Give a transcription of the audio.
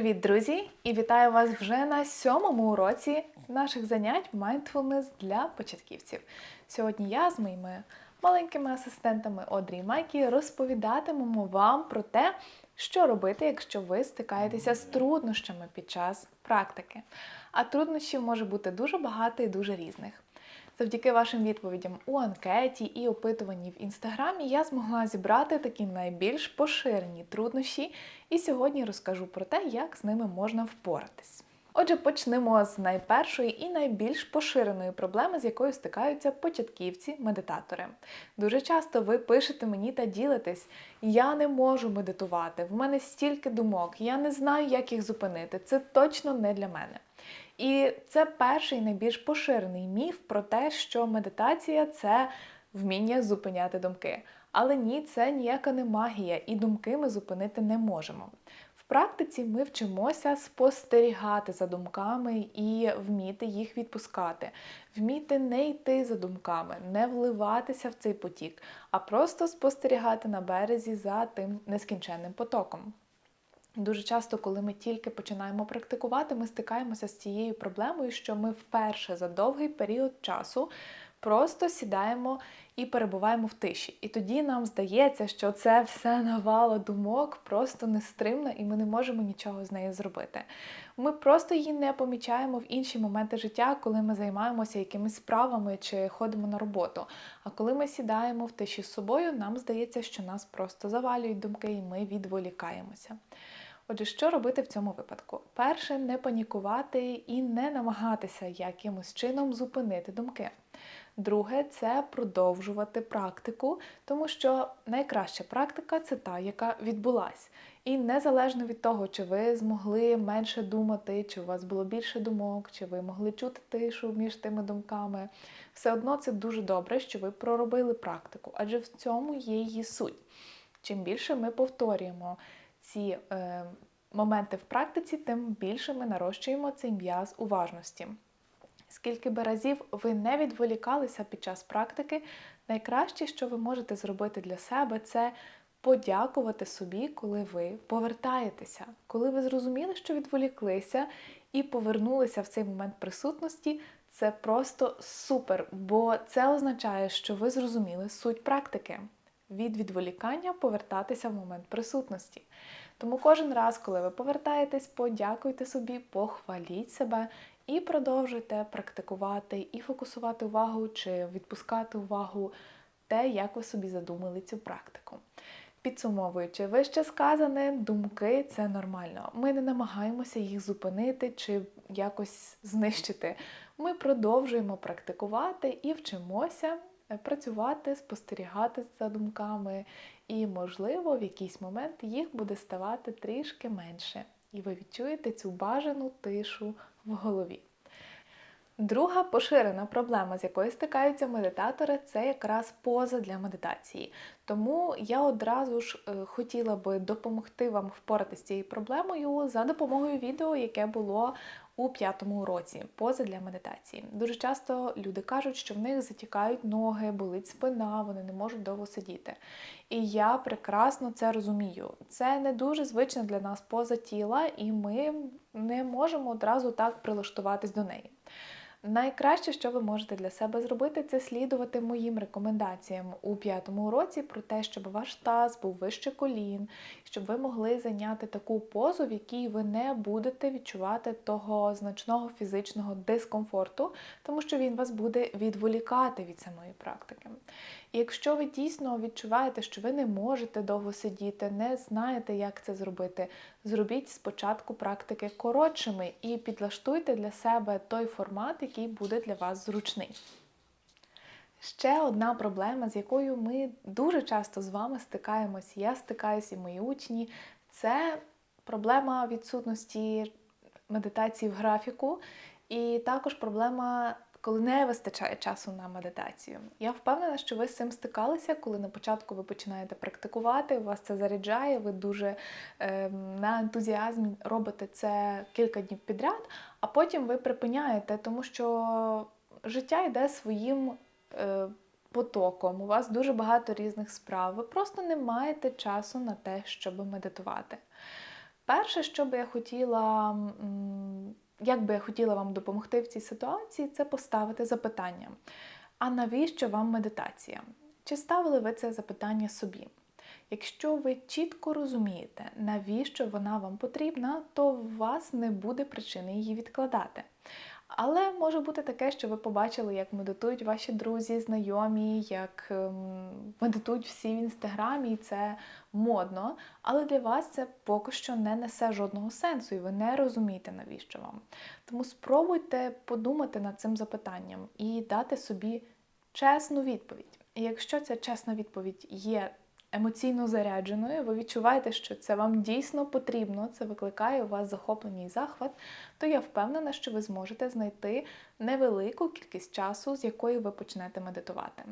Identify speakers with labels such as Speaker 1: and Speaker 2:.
Speaker 1: Привіт, друзі! І вітаю вас вже на сьомому уроці наших занять Mindfulness для початківців. Сьогодні я з моїми маленькими асистентами Одрі і Майкі розповідатимемо вам про те, що робити, якщо ви стикаєтеся з труднощами під час практики. А труднощів може бути дуже багато і дуже різних. Завдяки вашим відповідям у анкеті і опитуванні в інстаграмі я змогла зібрати такі найбільш поширені труднощі, і сьогодні розкажу про те, як з ними можна впоратись. Отже, почнемо з найпершої і найбільш поширеної проблеми, з якою стикаються початківці-медитатори. Дуже часто ви пишете мені та ділитесь: я не можу медитувати, в мене стільки думок, я не знаю, як їх зупинити. Це точно не для мене. І це перший найбільш поширений міф про те, що медитація це вміння зупиняти думки. Але ні, це ніяка не магія, і думки ми зупинити не можемо. В практиці ми вчимося спостерігати за думками і вміти їх відпускати, вміти не йти за думками, не вливатися в цей потік, а просто спостерігати на березі за тим нескінченним потоком. Дуже часто, коли ми тільки починаємо практикувати, ми стикаємося з цією проблемою, що ми вперше за довгий період часу просто сідаємо і перебуваємо в тиші. І тоді нам здається, що це все навало думок, просто нестримно, і ми не можемо нічого з нею зробити. Ми просто її не помічаємо в інші моменти життя, коли ми займаємося якимись справами чи ходимо на роботу. А коли ми сідаємо в тиші з собою, нам здається, що нас просто завалюють думки, і ми відволікаємося. Отже, що робити в цьому випадку? Перше, не панікувати і не намагатися якимось чином зупинити думки. Друге, це продовжувати практику, тому що найкраща практика це та, яка відбулась. І незалежно від того, чи ви змогли менше думати, чи у вас було більше думок, чи ви могли чути тишу між тими думками, все одно це дуже добре, що ви проробили практику, адже в цьому є її суть. Чим більше ми повторюємо ці е, моменти в практиці, тим більше ми нарощуємо цей м'яз уважності. Скільки би разів ви не відволікалися під час практики, найкраще, що ви можете зробити для себе, це подякувати собі, коли ви повертаєтеся, коли ви зрозуміли, що відволіклися і повернулися в цей момент присутності. Це просто супер, бо це означає, що ви зрозуміли суть практики. Від відволікання повертатися в момент присутності. Тому кожен раз, коли ви повертаєтесь, подякуйте собі, похваліть себе і продовжуйте практикувати і фокусувати увагу чи відпускати увагу те, як ви собі задумали цю практику. Підсумовуючи, вище сказане, думки це нормально. Ми не намагаємося їх зупинити чи якось знищити. Ми продовжуємо практикувати і вчимося працювати, спостерігати за думками, і, можливо, в якийсь момент їх буде ставати трішки менше. І ви відчуєте цю бажану тишу в голові. Друга поширена проблема, з якою стикаються медитатори, це якраз поза для медитації. Тому я одразу ж е, хотіла би допомогти вам впоратися з цією проблемою за допомогою відео, яке було у п'ятому уроці поза для медитації. Дуже часто люди кажуть, що в них затікають ноги, болить спина, вони не можуть довго сидіти. І я прекрасно це розумію. Це не дуже звична для нас поза тіла, і ми не можемо одразу так прилаштуватись до неї. Найкраще, що ви можете для себе зробити, це слідувати моїм рекомендаціям у п'ятому уроці про те, щоб ваш таз був вище колін, щоб ви могли зайняти таку позу, в якій ви не будете відчувати того значного фізичного дискомфорту, тому що він вас буде відволікати від самої практики. І якщо ви дійсно відчуваєте, що ви не можете довго сидіти, не знаєте, як це зробити, зробіть спочатку практики коротшими і підлаштуйте для себе той формат, який буде для вас зручний. Ще одна проблема, з якою ми дуже часто з вами стикаємось, я стикаюся і мої учні, це проблема відсутності медитації в графіку, і також проблема коли не вистачає часу на медитацію. Я впевнена, що ви з цим стикалися, коли на початку ви починаєте практикувати, вас це заряджає, ви дуже е, на ентузіазмі робите це кілька днів підряд, а потім ви припиняєте, тому що життя йде своїм. Е, Потоком, у вас дуже багато різних справ, ви просто не маєте часу на те, щоб медитувати. Перше, що би я хотіла, як би я хотіла вам допомогти в цій ситуації, це поставити запитання. А навіщо вам медитація? Чи ставили ви це запитання собі? Якщо ви чітко розумієте, навіщо вона вам потрібна, то у вас не буде причини її відкладати. Але може бути таке, що ви побачили, як медитують ваші друзі, знайомі, як ем, медитують всі в інстаграмі, і це модно. Але для вас це поки що не несе жодного сенсу, і ви не розумієте, навіщо вам. Тому спробуйте подумати над цим запитанням і дати собі чесну відповідь. І якщо ця чесна відповідь є емоційно зарядженою, ви відчуваєте, що це вам дійсно потрібно, це викликає у вас захоплення і захват, то я впевнена, що ви зможете знайти невелику кількість часу, з якої ви почнете медитувати.